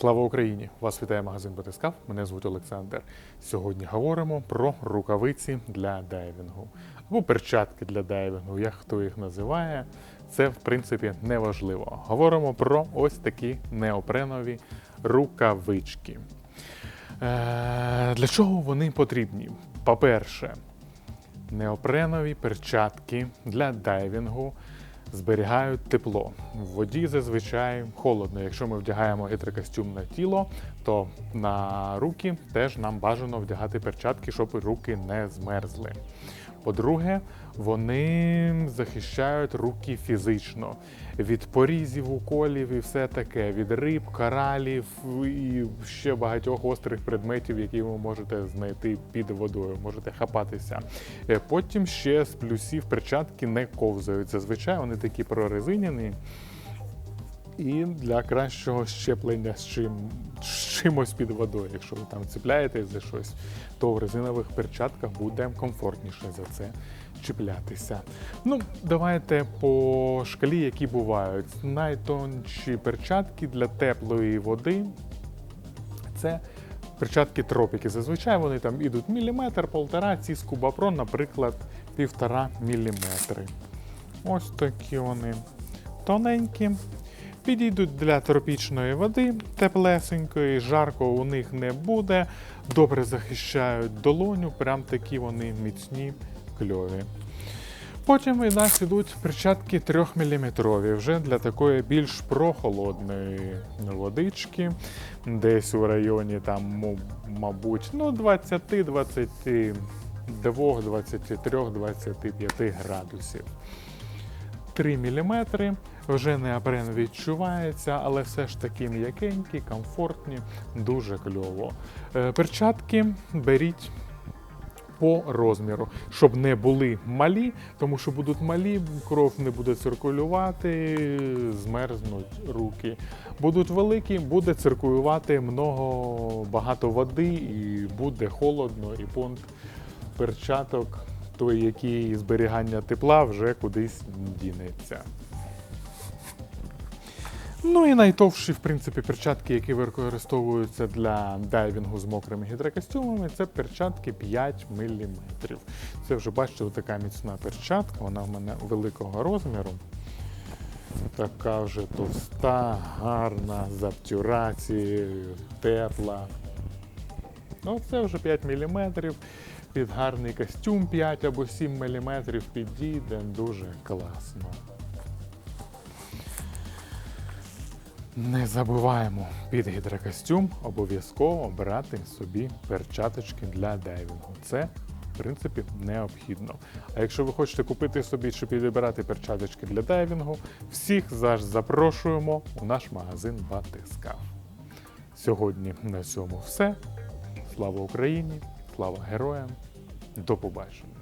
Слава Україні! Вас вітає магазин Батискав. Мене звуть Олександр. Сьогодні говоримо про рукавиці для дайвінгу або перчатки для дайвінгу, як хто їх називає. Це в принципі не важливо. Говоримо про ось такі неопренові рукавички. Е, для чого вони потрібні? По-перше, неопренові перчатки для дайвінгу зберігають тепло. В воді зазвичай холодно. Якщо ми вдягаємо гідрокостюм на тіло, то на руки теж нам бажано вдягати перчатки, щоб руки не змерзли. По-друге, вони захищають руки фізично від порізів, уколів і все таке, від риб, каралів і ще багатьох острих предметів, які ви можете знайти під водою, можете хапатися. Е, Потім ще з плюсів перчатки не ковзають. Зазвичай вони такі прорезиняні. І для кращого щеплення з чим з чимось під водою. Якщо ви там цепляєтесь за щось, то в резинових перчатках буде комфортніше за це чіплятися. Ну, давайте по шкалі, які бувають. Найтонші перчатки для теплої води це перчатки тропіки. Зазвичай вони там ідуть міліметр, полтора, ці з Кубапро, наприклад, півтора міліметри. Ось такі вони тоненькі. Підійдуть для тропічної води теплесенької, жарко у них не буде, добре захищають долоню, прям такі вони міцні, кльові. Потім у нас ідуть перчатки 3 мм, вже для такої більш прохолодної водички, десь у районі там, мабуть, ну, 20, 22, 23, 25 градусів. 3 мм, вже неопрен відчувається, але все ж таки м'якенькі, комфортні, дуже кльово. Е, Перчатки беріть по розміру, щоб не були малі, тому що будуть малі, кров не буде циркулювати, змерзнуть руки. Будуть великі, буде циркулювати много багато води і буде холодно, і понт перчаток, той, який зберігання тепла, вже кудись дінеться. Ну і найтовші, в принципі, перчатки, які використовуються для дайвінгу з мокрими гідрокостюмами, це перчатки 5 мм. Це вже бачите, така міцна перчатка, вона в мене великого розміру. Така вже товста, гарна, з обтюрацією, тепла. Ну, це вже 5 мм. Під гарний костюм 5 або 7 мм підійде дуже класно. Не забуваємо під гідрокостюм обов'язково брати собі перчаточки для дайвінгу. Це, в принципі, необхідно. А якщо ви хочете купити собі чи підібрати перчаточки для дайвінгу, всіх завжди запрошуємо у наш магазин Батискав. Сьогодні на цьому все. Слава Україні! Слава героям! До побачення!